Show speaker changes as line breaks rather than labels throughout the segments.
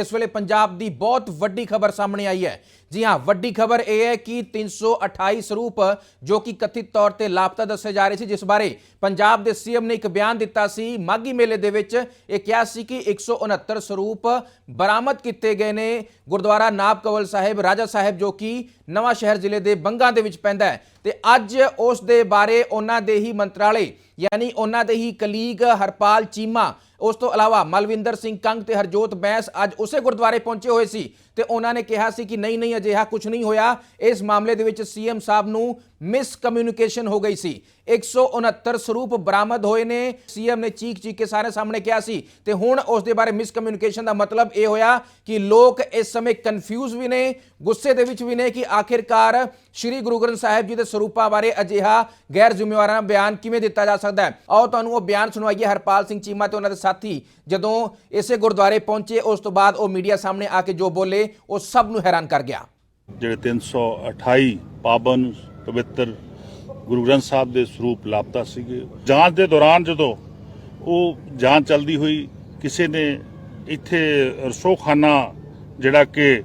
ਇਸ ਵੇਲੇ ਪੰਜਾਬ ਦੀ ਬਹੁਤ ਵੱਡੀ ਖਬਰ ਸਾਹਮਣੇ ਆਈ ਹੈ। ਜੀ ਹਾਂ, ਵੱਡੀ ਖਬਰ ਇਹ ਹੈ ਕਿ 328 ਸਰੂਪ ਜੋ ਕਿ ਕਥਿਤ ਤੌਰ ਤੇ ਲਾਪਤਾ ਦੱਸੇ ਜਾ ਰਹੇ ਸੀ, ਜਿਸ ਬਾਰੇ ਪੰਜਾਬ ਦੇ ਸੀਐਮ ਨੇ ਇੱਕ ਬਿਆਨ ਦਿੱਤਾ ਸੀ। ਮਾਗੀ ਮੇਲੇ ਦੇ ਵਿੱਚ ਇਹ ਕਿਹਾ ਸੀ ਕਿ 169 ਸਰੂਪ ਬਰਾਮਦ ਕੀਤੇ ਗਏ ਨੇ। ਗੁਰਦੁਆਰਾ ਨਾਬ ਕਵਲ ਸਾਹਿਬ, ਰਾਜਾ ਸਾਹਿਬ ਜੋ ਕਿ ਨਵਾਂ ਸ਼ਹਿਰ ਜ਼ਿਲ੍ਹੇ ਦੇ ਬੰਗਾ ਦੇ ਵਿੱਚ ਪੈਂਦਾ ਹੈ। ਤੇ ਅੱਜ ਉਸ ਦੇ ਬਾਰੇ ਉਹਨਾਂ ਦੇ ਹੀ ਮੰਤਰਾਲੇ, ਯਾਨੀ ਉਹਨਾਂ ਦੇ ਹੀ ਕਲੀਗ ਹਰਪਾਲ ਚੀਮਾ ਉਸ ਤੋਂ ਇਲਾਵਾ ਮਲਵਿੰਦਰ ਸਿੰਘ ਕੰਗ ਤੇ ਹਰਜੋਤ ਬੈਂਸ ਅੱਜ ਉਸੇ ਗੁਰਦੁਆਰੇ ਪਹੁੰਚੇ ਹੋਏ ਸੀ ਤੇ ਉਹਨਾਂ ਨੇ ਕਿਹਾ ਸੀ ਕਿ ਨਹੀਂ ਨਹੀਂ, ਅਜਿਹਾ ਕੁਝ ਨਹੀਂ ਹੋਇਆ। ਇਸ ਮਾਮਲੇ ਦੇ ਵਿੱਚ ਸੀਐਮ ਸਾਹਿਬ ਨੂੰ ਮਿਸ ਕਮਿਊਨੀਕੇਸ਼ਨ ਹੋ ਗਈ ਸੀ। 169 ਸਰੂਪ ਬਰਾਮਦ ਹੋਏ ਨੇ। ਸੀਐਮ ਨੇ ਚੀਕ ਚੀਕ ਕੇ ਸਾਰੇ ਸਾਹਮਣੇ ਕਿਹਾ ਸੀ। ਤੇ ਹੁਣ ਉਸ ਦੇ ਬਾਰੇ ਮਿਸ ਕਮਿਊਨੀਕੇਸ਼ਨ ਦਾ ਮਤਲਬ ਇਹ ਹੋਇਆ ਕਿ ਲੋਕ ਇਸ ਸਮੇਂ ਕਨਫਿਊਜ਼ ਵੀ ਨੇ, ਗੁੱਸੇ ਦੇ ਵਿੱਚ ਵੀ ਨੇ ਕਿ ਆਖਿਰਕਾਰ ਸ੍ਰੀ ਗੁਰੂ ਗ੍ਰੰਥ ਸਾਹਿਬ ਜੀ ਦੇ ਸਰੂਪਾਂ ਬਾਰੇ ਅਜਿਹਾ ਗੈਰ ਜ਼ਿੰਮੇਵਾਰਾਂ ਬਿਆਨ ਕਿਵੇਂ ਦਿੱਤਾ ਜਾ ਸਕਦਾ ਹੈ? ਆਓ ਤੁਹਾਨੂੰ ਉਹ ਬਿਆਨ ਸੁਣਵਾਈਏ। ਹਰਪਾਲ ਸਿੰਘ ਚੀਮਾ ਤੇ ਉਹਨਾਂ ਦੇ ਸਾਥੀ। ਜਦੋਂ ਇਸੇ ਗੁਰਦੁਆਰੇ ਪਹੁੰਚੇ, ਉਸ ਤੋਂ ਬਾਅਦ ਉਹ ਮੀਡੀਆ ਸਾਹਮਣੇ ਆ ਕੇ ਜੋ ਬੋਲੇ ਉਹ ਸਭ ਨੂੰ ਹੈਰਾਨ ਕਰ ਗਿਆ।
ਜਿਹੜੇ 328 ਪਾਵਨ ਪਵਿੱਤਰ ਗੁਰੂ ਗ੍ਰੰਥ ਸਾਹਿਬ ਦੇ ਸਰੂਪ ਲਾਪਤਾ ਸੀਗੇ। ਜਾਂਚ ਦੇ ਦੌਰਾਨ ਜਦੋਂ ਉਹ ਜਾਂਚ ਚੱਲਦੀ ਹੋਈ, ਕਿਸੇ ਨੇ ਇੱਥੇ ਰਸੋਖਾਨਾ ਜਿਹੜਾ ਕਿ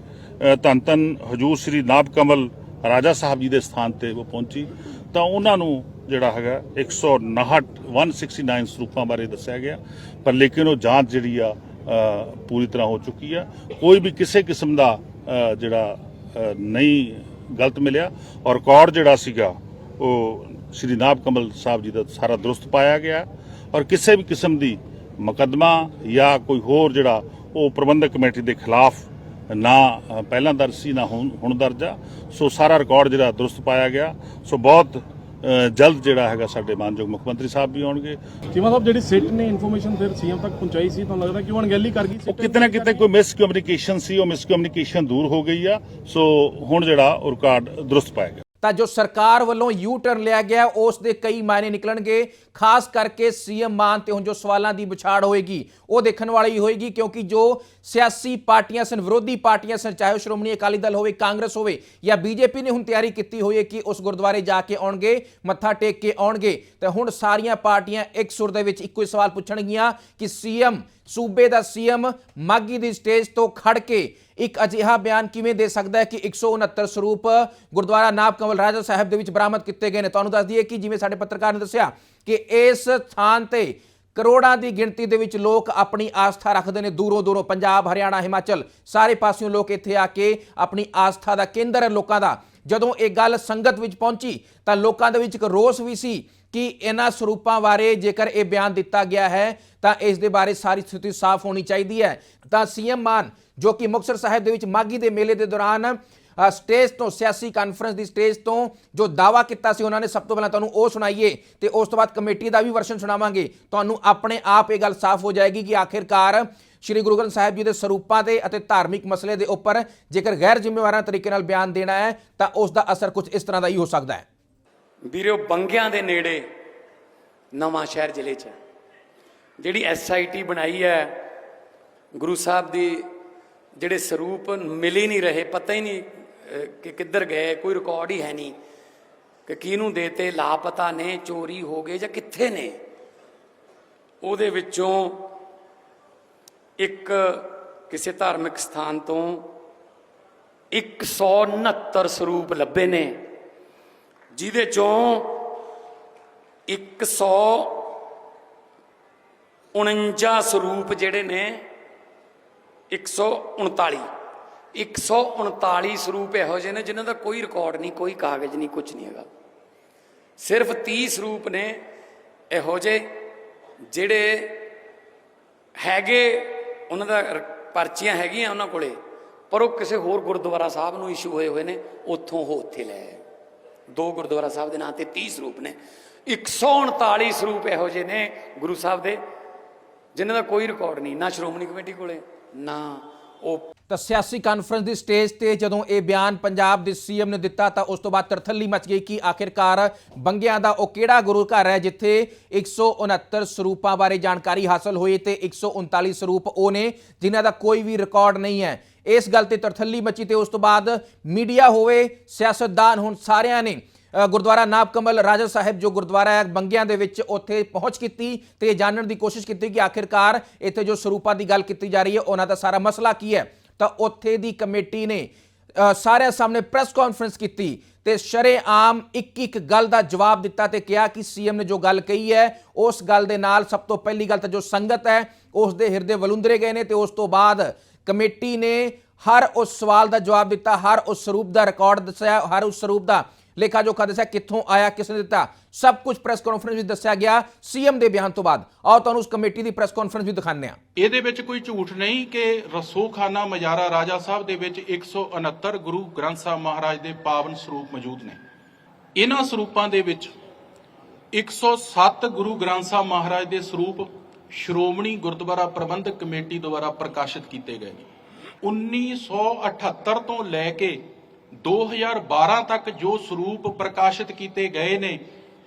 ਧੰਨ ਧੰਨ ਹਜੂਰ ਸ੍ਰੀ ਨਾਭ ਕਮਲ ਰਾਜਾ ਸਾਹਿਬ ਜੀ ਦੇ ਸਥਾਨ ਤੇ ਉਹ ਪਹੁੰਚੀ, ਤਾਂ ਉਹਨਾਂ ਨੂੰ ਜਿਹੜਾ ਹੈਗਾ 159 169 ਸਰੂਪਾਂ ਬਾਰੇ ਦੱਸਿਆ ਗਿਆ। ਪਰ ਲੇਕਿਨ ਉਹ ਜਾਂਚ ਜਿਹੜੀ ਆ ਪੂਰੀ ਤਰ੍ਹਾਂ ਹੋ ਚੁੱਕੀ ਆ। ਕੋਈ ਵੀ ਕਿਸੇ ਕਿਸਮ ਦਾ ਜਿਹੜਾ ਨਹੀਂ ਗਲਤ ਮਿਲਿਆ ਔਰ ਰਿਕਾਰਡ ਜਿਹੜਾ ਸੀਗਾ, ਉਹ ਸ਼੍ਰੀ ਨਾਭ ਕਮਲ ਸਾਹਿਬ ਜੀ ਦਾ ਸਾਰਾ ਦਰੁਸਤ ਪਾਇਆ ਗਿਆ। ਔਰ ਕਿਸੇ ਵੀ ਕਿਸਮ ਦੀ ਮੁਕੱਦਮਾ ਜਾਂ ਕੋਈ ਹੋਰ ਜਿਹੜਾ, ਉਹ ਪ੍ਰਬੰਧਕ ਕਮੇਟੀ ਦੇ ਖਿਲਾਫ ਨਾ ਪਹਿਲਾਂ ਦਰਜ ਸੀ, ਨਾ ਹੁਣ ਹੁਣ ਦਰਜ ਆ। ਸੋ ਸਾਰਾ ਰਿਕਾਰਡ ਜਿਹੜਾ ਦਰੁਸਤ ਪਾਇਆ ਗਿਆ। ਸੋ ਬਹੁਤ ਜਲਦ ਜਿਹੜਾ ਹੈਗਾ ਸਾਡੇ ਮਾਨਯੋਗ ਮੁੱਖ ਮੰਤਰੀ ਸਾਹਿਬ ਵੀ ਆਉਣਗੇ।
ਚੀਮਾ ਸਾਹਿਬ ਜਿਹੜੀ ਸਿੱਟ ਨੇ ਇਨਫੋਰਮੇਸ਼ਨ ਫਿਰ ਸੀਐਮ ਤੱਕ ਪਹੁੰਚਾਈ ਸੀ ਤੁਹਾਨੂੰ ਲੱਗਦਾ ਕਿ ਉਹ ਅਣਗਹਿਲੀ ਕਰ ਗਈ
ਉਹ ਕਿਤੇ ਨਾ ਕਿਤੇ ਕੋਈ ਮਿਸ ਕਮਿਊਨੀਕੇਸ਼ਨ ਸੀ ਉਹ ਮਿਸ ਕਮਿਊਨੀਕੇਸ਼ਨ ਦੂਰ ਹੋ ਗਈ ਆ। ਸੋ ਹੁਣ ਜਿਹੜਾ ਉਹ ਰਿਕਾਰਡ ਦਰੁਸਤ ਪਾਇਆ ਗਿਆ।
ਤਾਂ ਜੋ ਸਰਕਾਰ ਵੱਲੋਂ ਯੂ ਟਰਨ ਲਿਆ ਗਿਆ, ਉਸ ਦੇ ਕਈ ਮਾਇਨੇ ਨਿਕਲਣਗੇ। ਖਾਸ ਕਰਕੇ ਸੀਐਮ ਮਾਨ ਤੇ ਹੁਣ ਜੋ ਸਵਾਲਾਂ ਦੀ ਵਿਛਾੜ ਹੋਏਗੀ, ਉਹ ਦੇਖਣ ਵਾਲੀ ਹੋਏਗੀ, ਕਿਉਂਕਿ ਜੋ ਸਿਆਸੀ ਪਾਰਟੀਆਂ ਸਨ, ਵਿਰੋਧੀ ਪਾਰਟੀਆਂ ਸਨ, ਚਾਹੇ ਉਹ ਸ਼੍ਰੋਮਣੀ ਅਕਾਲੀ ਦਲ ਹੋਵੇ, ਕਾਂਗਰਸ ਹੋਵੇ ਜਾਂ ਬੀਜੇਪੀ ਨੇ ਹੁਣ ਤਿਆਰੀ ਕੀਤੀ ਹੋਈ ਹੈ ਕਿ ਉਸ ਗੁਰਦੁਆਰੇ ਜਾ ਕੇ ਆਉਣਗੇ, ਮੱਥਾ ਟੇਕ ਕੇ ਆਉਣਗੇ। ਤੇ ਹੁਣ ਸਾਰੀਆਂ ਪਾਰਟੀਆਂ ਇੱਕ ਸੁਰ ਦੇ ਵਿੱਚ ਇੱਕੋ ਹੀ ਸਵਾਲ ਪੁੱਛਣਗੀਆਂ ਕਿ ਸੀਐਮ ਸੂਬੇ ਦਾ ਸੀਐਮ ਮਾਗੀ ਦੀ ਸਟੇਜ ਤੋਂ ਖੜ ਕੇ ਇੱਕ ਅਜਿਹਾ ਬਿਆਨ ਕਿਵੇਂ ਦੇ ਸਕਦਾ ਹੈ ਕਿ 169 ਸਰੂਪ ਗੁਰਦੁਆਰਾ ਨਾਬ ਕਮਲ ਰਾਜਾ ਸਾਹਿਬ ਦੇ ਵਿੱਚ ਬਰਾਮਦ ਕੀਤੇ ਗਏ ਨੇ? ਤੁਹਾਨੂੰ ਦੱਸ ਦਈਏ ਕਿ ਜਿਵੇਂ ਸਾਡੇ ਪੱਤਰਕਾਰ ਨੇ ਦੱਸਿਆ ਕਿ ਇਸ ਥਾਨ ਤੇ ਕਰੋੜਾਂ ਦੀ ਗਿਣਤੀ ਦੇ ਵਿੱਚ ਲੋਕ ਆਪਣੀ ਆਸਥਾ ਰੱਖਦੇ ਨੇ। ਦੂਰੋਂ ਦੂਰੋਂ ਪੰਜਾਬ, ਹਰਿਆਣਾ, ਹਿਮਾਚਲ ਸਾਰੇ ਪਾਸਿਓਂ ਲੋਕ ਇੱਥੇ ਆ ਕੇ ਆਪਣੀ ਆਸਥਾ ਦਾ ਕੇਂਦਰ ਹੈ ਲੋਕਾਂ ਦਾ। ਜਦੋਂ ਇਹ ਗੱਲ ਸੰਗਤ ਵਿੱਚ ਪਹੁੰਚੀ ਤਾਂ ਲੋਕਾਂ ਦੇ ਵਿੱਚ ਇੱਕ ਰੋਸ ਵੀ ਸੀ ਕਿ ਇਹਨਾਂ ਸਰੂਪਾਂ ਬਾਰੇ ਜੇਕਰ ਇਹ ਬਿਆਨ ਦਿੱਤਾ ਗਿਆ ਹੈ, ਤਾਂ ਇਸ ਦੇ ਬਾਰੇ ਸਾਰੀ ਸਥਿਤੀ ਸਾਫ਼ ਹੋਣੀ ਚਾਹੀਦੀ ਹੈ। ਤਾਂ ਸੀਐਮ ਮਾਨ, ਜੋ ਕਿ ਮੁਕਤਸਰ ਸਾਹਿਬ ਦੇ ਵਿੱਚ ਮਾਗੀ ਦੇ ਮੇਲੇ ਦੇ ਦੌਰਾਨ ਸਟੇਜ ਤੋਂ, ਸਿਆਸੀ ਕਾਨਫਰੰਸ ਦੀ ਸਟੇਜ ਤੋਂ ਜੋ ਦਾਵਾ ਕੀਤਾ ਸੀ ਉਹਨਾਂ ਨੇ, ਸਭ ਤੋਂ ਪਹਿਲਾਂ ਤੁਹਾਨੂੰ ਉਹ ਸੁਣਾਈਏ ਤੇ ਉਸ ਤੋਂ ਬਾਅਦ ਕਮੇਟੀ ਦਾ ਵੀ ਵਰਸ਼ਨ ਸੁਣਾਵਾਂਗੇ। ਤੁਹਾਨੂੰ ਆਪਣੇ ਆਪ ਇਹ ਗੱਲ ਸਾਫ਼ ਹੋ ਜਾਏਗੀ ਕਿ ਆਖਿਰਕਾਰ ਸ਼੍ਰੀ ਗੁਰੂ ਗ੍ਰੰਥ ਸਾਹਿਬ ਜੀ ਦੇ ਸਰੂਪਾਂ ਤੇ ਅਤੇ ਧਾਰਮਿਕ ਮਸਲੇ ਦੇ ਉੱਪਰ ਜੇਕਰ ਗੈਰ ਜ਼ਿੰਮੇਵਾਰਾਂ ਤਰੀਕੇ ਨਾਲ ਬਿਆਨ ਦੇਣਾ ਹੈ, ਤਾਂ ਉਸ ਦਾ ਅਸਰ ਕੁਝ ਇਸ ਤਰ੍ਹਾਂ ਦਾ ਹੀ ਹੋ ਸਕਦਾ ਹੈ।
ਵੀਰੋ, ਬੰਗਿਆਂ ਦੇ ਨੇੜੇ ਨਵਾਂ ਸ਼ਹਿਰ ਜ਼ਿਲ੍ਹੇ 'ਚ ਹੈ। ਜਿਹੜੀ ਐਸਆਈਟੀ ਬਣਾਈ ਹੈ, ਗੁਰੂ ਸਾਹਿਬ ਦੀ ਜਿਹੜੇ ਸਰੂਪ ਮਿਲ ਹੀ ਨਹੀਂ ਰਹੇ, ਪਤਾ ਹੀ ਨਹੀਂ ਕਿ ਕਿੱਧਰ ਗਏ, ਕੋਈ ਰਿਕਾਰਡ ਹੀ ਹੈ ਨਹੀਂ, ਕਿ ਕਿਹਨੂੰ ਦੇਤੇ, ਲਾਪਤਾ ਨੇ, ਚੋਰੀ ਹੋ ਗਏ ਜਾਂ ਕਿੱਥੇ ਨੇ ਉਹਦੇ ਵਿੱਚੋਂ ਇੱਕ ਕਿਸੇ ਧਾਰਮਿਕ ਸਥਾਨ ਤੋਂ 169 ਸਰੂਪ ਲੱਭੇ ਨੇ ਜਿਹਦੇ ਚੋਂ 149 ਸਰੂਪ ਜਿਹੜੇ ਨੇ 139 139 ਸਰੂਪ ਇਹੋ ਜਿਹੇ ਨੇ ਜਿਨ੍ਹਾਂ ਦਾ ਕੋਈ ਰਿਕਾਰਡ ਨਹੀਂ, ਕੋਈ ਕਾਗਜ਼ ਨਹੀਂ ਕੁਝ ਨਹੀਂ ਹੈਗਾ ਸਿਰਫ 30 ਸਰੂਪ ਨੇ ਇਹੋ ਜਿਹੇ, ਜਿਹੜੇ ਹੈਗੇ, ਉਹਨਾਂ ਦਾ ਪਰਚੀਆਂ ਹੈਗੀਆਂ ਉਹਨਾਂ ਕੋਲੇ, ਪਰ ਉਹ ਕਿਸੇ ਹੋਰ ਗੁਰਦੁਆਰਾ ਸਾਹਿਬ ਨੂੰ ਇਸ਼ੂ ਹੋਏ ਹੋਏ ਨੇ, ਉੱਥੋਂ ਉਹ ਉੱਥੇ ਲੈ ਆਏ। ਦੋ ਗੁਰਦੁਆਰਾ ਸਾਹਿਬ ਦੇ ਨਾਂ ਤੇ 30 ਸਰੂਪ ਨੇ। 139 ਸਰੂਪ ਇਹੋ ਜਿਹੇ ਨੇ ਗੁਰੂ ਸਾਹਿਬ ਦੇ, ਜਿਨ੍ਹਾਂ ਦਾ ਕੋਈ ਰਿਕਾਰਡ ਨਹੀਂ, ਨਾ ਸ਼੍ਰੋਮਣੀ ਕਮੇਟੀ ਕੋਲੇ, ਨਾ ਉਹ
ਤਾਂ ਸਿਆਸੀ ਕਾਨਫਰੰਸ ਦੀ ਸਟੇਜ ਤੇ ਜਦੋਂ ਇਹ ਬਿਆਨ ਪੰਜਾਬ ਦੇ ਸੀਐਮ ਨੇ ਦਿੱਤਾ ਤਾਂ ਉਸ ਤੋਂ ਬਾਅਦ ਤਰਥੱਲੀ ਮਚ ਗਈ ਕਿ ਆਖਿਰਕਾਰ ਬੰਗਿਆਂ ਦਾ ਉਹ ਕਿਹੜਾ ਗੁਰੂ ਘਰ ਹੈ ਜਿੱਥੇ 169 ਸਰੂਪਾਂ ਬਾਰੇ ਜਾਣਕਾਰੀ ਹਾਸਲ ਹੋਈ ਤੇ 139 ਸਰੂਪ ਉਹ ਨੇ ਜਿਨ੍ਹਾਂ ਦਾ ਕੋਈ ਵੀ ਰਿਕਾਰਡ ਨਹੀਂ ਹੈ। ਇਸ ਗੱਲ ਤੇ ਤਰਥੱਲੀ ਮਚੀ ਤੇ ਉਸ ਤੋਂ ਬਾਅਦ ਮੀਡੀਆ ਹੋਵੇ, ਸਿਆਸਤਦਾਨ ਹੁਣ ਸਾਰਿਆਂ ਨੇ ਗੁਰਦੁਆਰਾ ਨਾਬ ਕਮਲ ਰਾਜਾ ਸਾਹਿਬ ਜੋ ਗੁਰਦੁਆਰਾ ਹੈ, ਬੰਗਿਆਂ ਦੇ ਵਿੱਚ ਉੱਥੇ ਪਹੁੰਚ ਕੀਤੀ ਤੇ ਇਹ ਜਾਣਨ ਦੀ ਕੋਸ਼ਿਸ਼ ਕੀਤੀ ਕਿ ਆਖਿਰਕਾਰ ਇੱਥੇ ਜੋ ਸਰੂਪਾਂ ਦੀ ਗੱਲ ਕੀਤੀ ਜਾ ਰਹੀ ਹੈ, ਉਹਨਾਂ ਦਾ ਸਾਰਾ ਮਸਲਾ ਕੀ ਹੈ? ਤਾਂ ਉੱਥੇ ਦੀ ਕਮੇਟੀ ਨੇ ਸਾਰਿਆਂ ਸਾਹਮਣੇ ਪ੍ਰੈਸ ਕਾਨਫਰੰਸ ਕੀਤੀ ਤੇ ਸ਼ਰੇਆਮ ਇੱਕ ਇੱਕ ਗੱਲ ਦਾ ਜਵਾਬ ਦਿੱਤਾ ਤੇ ਕਿਹਾ ਕਿ ਸੀਐਮ ਨੇ ਜੋ ਗੱਲ ਕਹੀ ਹੈ, ਉਸ ਗੱਲ ਦੇ ਨਾਲ ਸਭ ਤੋਂ ਪਹਿਲੀ ਗੱਲ ਤਾਂ ਜੋ ਸੰਗਤ ਹੈ, ਉਸ ਦੇ ਹਿਰਦੇ ਵਲੁੰਦਰੇ ਗਏ ਨੇ ਤੇ ਉਸ ਤੋਂ ਬਾਅਦ ਕਮੇਟੀ ਨੇ ਹਰ ਉਸ ਸਵਾਲ ਦਾ ਜਵਾਬ ਦਿੱਤਾ, ਹਰ ਉਸ ਸਰੂਪ ਦਾ ਰਿਕਾਰਡ ਦੱਸਿਆ, ਹਰ ਉਸ ਸਰੂਪ ਦਾ ਲੇਖਾ ਜੋਖਾ ਦੱਸਿਆ ਕਿੱਥੋਂ ਆਇਆ, ਕਿਸ ਦਿੱਤਾ? ਸਭ ਕੁਝ ਪ੍ਰੈਸ ਕਾਨਫਰੰਸ ਵਿੱਚ ਦੱਸਿਆ ਗਿਆ ਸੀਐਮ ਦੇ ਬਿਆਨ ਤੋਂ ਬਾਅਦ। ਆਓ ਤੁਹਾਨੂੰ ਉਸ ਕਮੇਟੀ ਦੀ ਪ੍ਰੈਸ ਕਾਨਫਰੰਸ ਵੀ ਦਿਖਾਉਂਦੇ ਹਾਂ।
ਇਹਦੇ ਵਿੱਚ ਕੋਈ ਝੂਠ ਨਹੀਂ ਕਿ ਰਸੂਖਾਨਾ ਮਜਾਰਾ ਰਾਜਾ ਸਾਹਿਬ ਦੇ ਵਿੱਚ 169 ਗੁਰੂ ਗ੍ਰੰਥ ਸਾਹਿਬ ਮਹਾਰਾਜ ਦੇ ਪਾਵਨ ਸਰੂਪ ਮੌਜੂਦ ਨੇ। ਇਹਨਾਂ ਸਰੂਪਾਂ ਦੇ ਵਿੱਚ 107 ਗੁਰੂ ਗ੍ਰੰਥ ਸਾਹਿਬ ਮਹਾਰਾਜ ਦੇ ਸਰੂਪ ਸ਼੍ਰੋਮਣੀ ਗੁਰਦੁਆਰਾ ਪ੍ਰਬੰਧਕ ਕਮੇਟੀ ਦੁਆਰਾ ਪ੍ਰਕਾਸ਼ਿਤ ਕੀਤੇ ਗਏ ਨੇ। 1978 ਤੋਂ ਲੈ ਕੇ 2012 ਤੱਕ ਜੋ ਸਰੂਪ ਪ੍ਰਕਾਸ਼ਿਤ ਕੀਤੇ ਗਏ ਨੇ,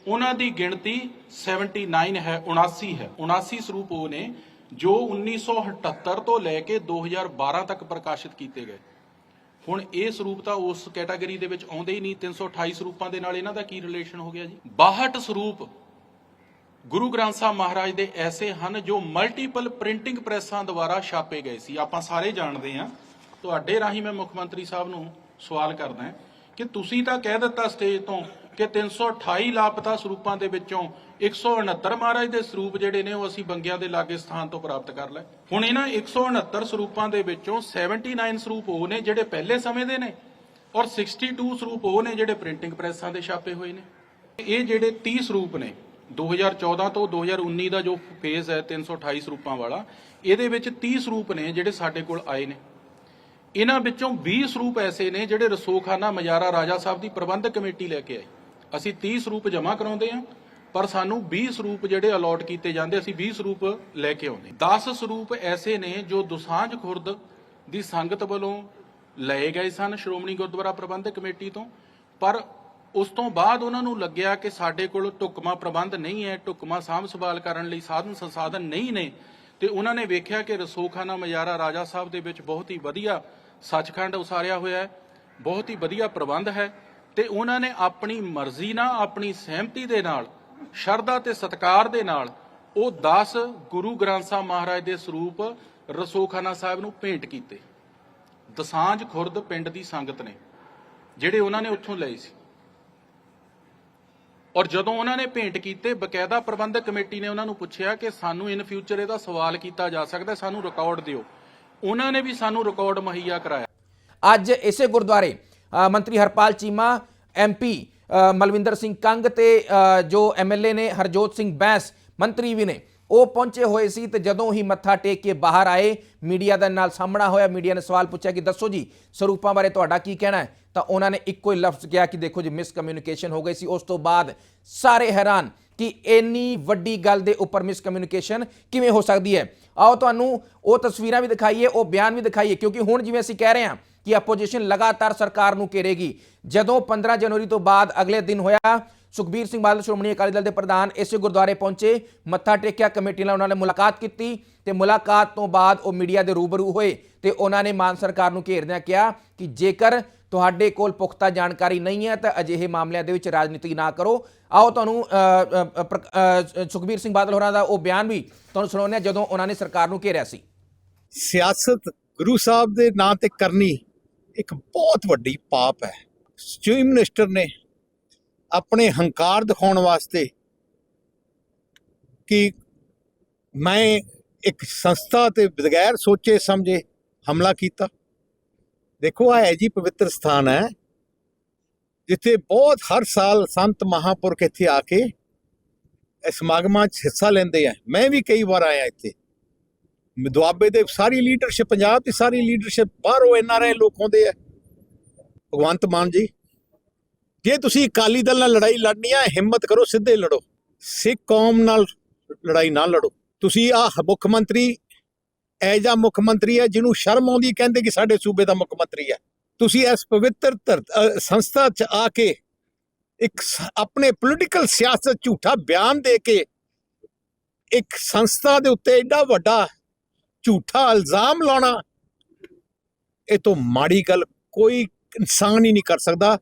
ਉਹਨਾਂ ਦੀ ਗਿਣਤੀ 79 ਹੈ 79 ਹੈ। 79 ਸਰੂਪ ਉਹ ਨੇ ਜੋ 1978 ਤੋਂ ਲੈ ਕੇ 2012 ਤੱਕ ਪ੍ਰਕਾਸ਼ਿਤ ਕੀਤੇ ਗਏ। ਹੁਣ ਇਹ ਸਰੂਪ ਤਾਂ ਉਸ ਕੈਟਾਗਰੀ ਦੇ ਵਿੱਚ ਆਉਂਦੇ ਹੀ ਨਹੀਂ 328 ਸਰੂਪਾਂ ਦੇ ਨਾਲ ਇਹਨਾਂ ਦਾ ਕੀ ਰਿਲੇਸ਼ਨ ਹੋ ਗਿਆ ਜੀ? 62 ਸਰੂਪ ਗੁਰੂ ਗ੍ਰੰਥ ਸਾਹਿਬ ਮਹਾਰਾਜ ਦੇ ਐਸੇ ਹਨ ਜੋ ਮਲਟੀਪਲ ਪ੍ਰਿੰਟਿੰਗ ਪ੍ਰੈਸਾਂ ਦੁਆਰਾ ਛਾਪੇ ਗਏ ਸੀ। ਆਪਾਂ ਸਾਰੇ ਜਾਣਦੇ ਹਾਂ। ਤੁਹਾਡੇ ਰਾਹੀਂ ਮੈਂ ਮੁੱਖ ਮੰਤਰੀ ਸਾਹਿਬ ਨੂੰ ਸਵਾਲ ਕਰਦਾ ਕਿ ਤੁਸੀਂ ਤਾਂ ਕਹਿ ਦਿੱਤਾ ਸਟੇਜ ਤੋਂ ਕਿ 328 ਲਾਪਤਾ ਸਰੂਪਾਂ ਦੇ ਵਿੱਚੋਂ 169 ਮਹਾਰਾਜ ਦੇ ਸਰੂਪ ਜਿਹੜੇ ਨੇ ਉਹ ਅਸੀਂ ਬੰਗਿਆਂ ਦੇ ਲਾਗੇ ਸਥਾਨ ਤੋਂ ਪ੍ਰਾਪਤ ਕਰ ਲਏ। ਹੁਣ ਇਹਨਾਂ 169 ਸਰੂਪਾਂ ਦੇ ਵਿੱਚੋਂ 79 ਸਰੂਪ ਉਹ ਨੇ ਜਿਹੜੇ ਪਹਿਲੇ ਸਮੇਂ ਦੇ ਨੇ ਔਰ 62 ਸਰੂਪ ਉਹ ਨੇ ਜਿਹੜੇ ਪ੍ਰਿੰਟਿੰਗ ਪ੍ਰੈਸਾਂ ਦੇ ਛਾਪੇ ਹੋਏ ਨੇ। ਇਹ ਜਿਹੜੇ 30 ਸਰੂਪ ਨੇ 2014 ਤੋਂ 2019 ਦਾ ਜੋ ਫੇਜ਼ ਹੈ 328 ਸਰੂਪਾਂ ਵਾਲਾ, ਇਹਦੇ ਵਿੱਚ 30 ਸਰੂਪ ਨੇ ਜਿਹੜੇ ਸਾਡੇ ਕੋਲ ਆਏ ਨੇ। ਇਹਨਾਂ ਵਿੱਚੋਂ 20 ਸਰੂਪ ਐਸੇ ਨੇ ਜਿਹੜੇ ਰਸੋਖਾਨਾ ਮਜਾਰਾ ਰਾਜਾ ਸਾਹਿਬ ਦੀ ਪ੍ਰਬੰਧਕ ਕਮੇਟੀ ਲੈ ਕੇ ਆਈ ਅਸੀਂ 30 ਸਰੂਪ ਜਮ੍ਹਾਂ ਕਰਾਉਂਦੇ ਹਾਂ, ਪਰ ਸਾਨੂੰ 20 ਸਰੂਪ ਜਿਹੜੇ ਅਲਾਟ ਕੀਤੇ ਜਾਂਦੇ, ਅਸੀਂ 20 ਸਰੂਪ ਲੈ ਕੇ ਆਉਂਦੇ 10 ਸਰੂਪ ਐਸੇ ਨੇ ਜੋ ਦੁਸਾਂਝ ਖੁਰਦ ਦੀ ਸੰਗਤ ਵੱਲੋਂ ਲਏ ਗਏ ਸਨ ਸ਼੍ਰੋਮਣੀ ਗੁਰਦੁਆਰਾ ਪ੍ਰਬੰਧਕ ਕਮੇਟੀ ਤੋਂ, ਪਰ ਉਸ ਤੋਂ ਬਾਅਦ ਉਹਨਾਂ ਨੂੰ ਲੱਗਿਆ ਕਿ ਸਾਡੇ ਕੋਲ ਢੁਕਮਾ ਪ੍ਰਬੰਧ ਨਹੀਂ ਹੈ ਢੁਕਮਾ ਸਾਂਭ ਸੰਭਾਲ ਕਰਨ ਲਈ ਸਾਧਨ ਸੰਸਾਧਨ ਨਹੀਂ ਨੇ, ਤੇ ਉਹਨਾਂ ਨੇ ਵੇਖਿਆ ਕਿ ਰਸੋਖਾਨਾ ਮਜਾਰਾ ਰਾਜਾ ਸਾਹਿਬ ਦੇ ਵਿੱਚ ਬਹੁਤ ਹੀ ਵਧੀਆ ਸੱਚਖੰਡ ਉਸਾਰਿਆ ਹੋਇਆ ਹੈ। ਬਹੁਤ ਹੀ ਵਧੀਆ ਪ੍ਰਬੰਧ ਹੈ ਤੇ ਉਹਨਾਂ ਨੇ ਆਪਣੀ ਮਰਜ਼ੀ ਨਾਲ, ਆਪਣੀ ਸਹਿਮਤੀ ਦੇ ਨਾਲ, ਸ਼ਰਧਾ ਤੇ ਸਤਕਾਰ ਦੇ ਨਾਲ ਉਹ 10 ਗੁਰੂ ਗ੍ਰੰਥ ਸਾਹਿਬ ਮਹਾਰਾਜ ਦੇ ਸਰੂਪ ਰਸੋਖਾਨਾ ਸਾਹਿਬ ਨੂੰ ਭੇਂਟ ਕੀਤੇ। ਦਸਾਂਝ ਖੁਰਦ ਪਿੰਡ ਦੀ ਸੰਗਤ ਨੇ, ਜਿਹੜੇ ਉਹਨਾਂ ਨੇ ਉੱਥੋਂ ਲਏ ਸੀ। ਔਰ ਜਦੋਂ ਉਹਨਾਂ ਨੇ ਭੇਂਟ ਕੀਤੇ, ਬਕਾਇਦਾ ਪ੍ਰਬੰਧਕ ਕਮੇਟੀ ਨੇ ਉਹਨਾਂ ਨੂੰ ਪੁੱਛਿਆ ਕਿ ਸਾਨੂੰ ਇਨ ਫਿਊਚਰ ਇਹਦਾ ਸਵਾਲ ਕੀਤਾ ਜਾ ਸਕਦਾ ਸਾਨੂੰ ਰਿਕਾਰਡ ਦਿਓ। ਉਹਨਾਂ ਨੇ ਵੀ ਸਾਨੂੰ ਰਿਕਾਰਡ ਮੁਹੱਈਆ ਕਰਾਇਆ।
ਅੱਜ ਇਸੇ ਗੁਰਦੁਆਰੇ ਮੰਤਰੀ ਹਰਪਾਲ ਚੀਮਾ ਐਮਪੀ ਮਲਵਿੰਦਰ ਸਿੰਘ ਕੰਗ ਤੇ ਅ, ਜੋ ਐਮਐਲਏ ਨੇ ਹਰਜੋਤ ਸਿੰਘ ਬੈਂਸ ਮੰਤਰੀ ਵੀ ਨੇ। ਉਹ ਪਹੁੰਚੇ ਹੋਏ ਸੀ ਤੇ ਜਦੋਂ ਹੀ ਮੱਥਾ ਟੇਕ ਕੇ ਬਾਹਰ ਆਏ, ਮੀਡੀਆ ਦੇ ਨਾਲ ਸਾਹਮਣਾ ਹੋਇਆ, ਮੀਡੀਆ ਨੇ ਸਵਾਲ ਪੁੱਛਿਆ ਕਿ ਦੱਸੋ ਜੀ, ਸਰੂਪਾਂ ਬਾਰੇ ਤੁਹਾਡਾ ਕੀ ਕਹਿਣਾ ਹੈ? ਤਾਂ ਉਹਨਾਂ ਨੇ ਇੱਕੋ ਹੀ ਲਫ਼ਜ਼ ਕਿਹਾ ਕਿ ਦੇਖੋ ਜੀ ਮਿਸ ਕਮਿਊਨੀਕੇਸ਼ਨ ਹੋ ਗਈ ਸੀ। ਉਸ ਤੋਂ ਬਾਅਦ ਸਾਰੇ ਹੈਰਾਨ ਕਿ ਇੰਨੀ ਵੱਡੀ ਗੱਲ ਦੇ ਉੱਪਰ ਮਿਸ ਕਮਿਊਨੀਕੇਸ਼ਨ ਕਿਵੇਂ ਹੋ ਸਕਦੀ ਹੈ? ਆਓ ਤੁਹਾਨੂੰ ਉਹ ਤਸਵੀਰਾਂ ਵੀ ਦਿਖਾਈਏ, ਉਹ ਬਿਆਨ ਵੀ ਦਿਖਾਈਏ, ਕਿਉਂਕਿ ਹੁਣ ਜਿਵੇਂ ਅਸੀਂ ਕਹਿ ਰਹੇ ਹਾਂ ਕਿ ਆਪੋਜੀਸ਼ਨ ਲਗਾਤਾਰ ਸਰਕਾਰ ਨੂੰ ਘੇਰੇਗੀ। ਜਦੋਂ 15 ਜਨਵਰੀ ਤੋਂ ਬਾਅਦ ਅਗਲੇ ਦਿਨ ਹੋਇਆ ਸੁਖਬੀਰ ਸਿੰਘ ਬਾਦਲ, ਸ਼੍ਰੋਮਣੀ ਅਕਾਲੀ ਦਲ ਦੇ ਪ੍ਰਧਾਨ ਇਸੇ ਗੁਰਦੁਆਰੇ ਪਹੁੰਚੇ, ਮੱਥਾ ਟੇਕਿਆ, ਕਮੇਟੀ ਨਾਲ ਉਹਨਾਂ ਨੇ ਮੁਲਾਕਾਤ ਕੀਤੀ ਤੇ ਮੁਲਾਕਾਤ ਤੋਂ ਬਾਅਦ ਉਹ ਮੀਡੀਆ ਦੇ ਰੂਬਰੂ ਹੋਏ ਤੇ ਉਹਨਾਂ ਨੇ ਮਾਨ ਸਰਕਾਰ ਨੂੰ ਘੇਰਦਿਆਂ ਕਿਹਾ ਕਿ ਜੇਕਰ ਤੁਹਾਡੇ ਕੋਲ ਪੁਖਤਾ ਜਾਣਕਾਰੀ ਨਹੀਂ ਹੈ ਤਾਂ ਅਜਿਹੇ ਮਾਮਲਿਆਂ ਦੇ ਵਿੱਚ ਰਾਜਨੀਤੀ ਨਾ ਕਰੋ। ਆਓ ਤੁਹਾਨੂੰ ਸੁਖਬੀਰ ਸਿੰਘ ਬਾਦਲ ਹੋਰਾਂ ਦਾ ਉਹ ਬਿਆਨ ਵੀ ਤੁਹਾਨੂੰ ਸੁਣਾਉਂਦੇ ਹਾਂ ਜਦੋਂ ਉਹਨਾਂ ਨੇ ਸਰਕਾਰ ਨੂੰ ਘੇਰਿਆ ਸੀ।
ਸਿਆਸਤ ਗੁਰੂ ਸਾਹਿਬ ਦੇ ਨਾਂ ਤੇ ਕਰਨੀ ਇੱਕ ਬਹੁਤ ਵੱਡੀ ਪਾਪ ਹੈ। ਚੀਫ ਮਿਨਿਸਟਰ ਨੇ ਆਪਣੇ ਹੰਕਾਰ ਦਿਖਾਉਣ ਵਾਸਤੇ ਕਿ ਮੈਂ ਇੱਕ ਸੰਸਥਾ ਤੇ ਬਗੈਰ ਸੋਚੇ ਸਮਝੇ ਹਮਲਾ ਕੀਤਾ। ਦੇਖੋ ਆ ਹੈ ਜੀ ਪਵਿੱਤਰ ਸਥਾਨ ਹੈ, ਜਿੱਥੇ ਬਹੁਤ ਹਰ ਸਾਲ ਸੰਤ ਮਹਾਪੁਰਖ ਇੱਥੇ ਆ ਕੇ ਸਮਾਗਮਾਂ 'ਚ ਹਿੱਸਾ ਲੈਂਦੇ ਆ। ਮੈਂ ਵੀ ਕਈ ਵਾਰ ਆਇਆ ਇੱਥੇ। ਦੁਆਬੇ ਦੇ ਸਾਰੀ ਲੀਡਰਸ਼ਿਪ, ਪੰਜਾਬ ਦੀ ਸਾਰੀ ਲੀਡਰਸ਼ਿਪ, ਬਾਹਰੋਂ ਐਨਆਰਆਈ ਲੋਕ ਆਉਂਦੇ ਆ। ਭਗਵੰਤ ਮਾਨ ਜੀ ਜੇ ਤੁਸੀਂ ਅਕਾਲੀ ਦਲ ਨਾਲ ਲੜਾਈ ਲੜਨੀ ਆ, ਹਿੰਮਤ ਕਰੋ, ਸਿੱਧੇ ਲੜੋ। ਸਿੱਖ ਕੌਮ ਨਾਲ ਲੜਾਈ ਨਾ ਲੜੋ। ਤੁਸੀਂ ਆ ਮੁੱਖ ਮੰਤਰੀ ਐ ਜਾਂ ਮੁੱਖ ਮੰਤਰੀ ਹੈ ਜਿਹਨੂੰ ਸ਼ਰਮ ਆਉਂਦੀ, ਕਹਿੰਦੇ ਕਿ ਸਾਡੇ ਸੂਬੇ ਦਾ ਮੁੱਖ ਮੰਤਰੀ ਹੈ। ਤੁਸੀਂ ਇਸ ਪਵਿੱਤਰ ਧਰਤ- ਸੰਸਥਾ ਚ ਆ ਕੇ ਇੱਕ ਆਪਣੇ ਪੋਲੀਟੀਕਲ ਸਿਆਸਤ ਝੂਠਾ ਬਿਆਨ ਦੇ ਕੇ ਇੱਕ ਸੰਸਥਾ ਦੇ ਉੱਤੇ ਐਡਾ ਵੱਡਾ ਝੂਠਾ ਇਲਜ਼ਾਮ ਲਾਉਣਾ, ਇਹ ਤੋਂ ਮਾੜੀ ਗੱਲ ਕੋਈ ਇਨਸਾਨ ਹੀ ਨਹੀਂ ਕਰ ਸਕਦਾ।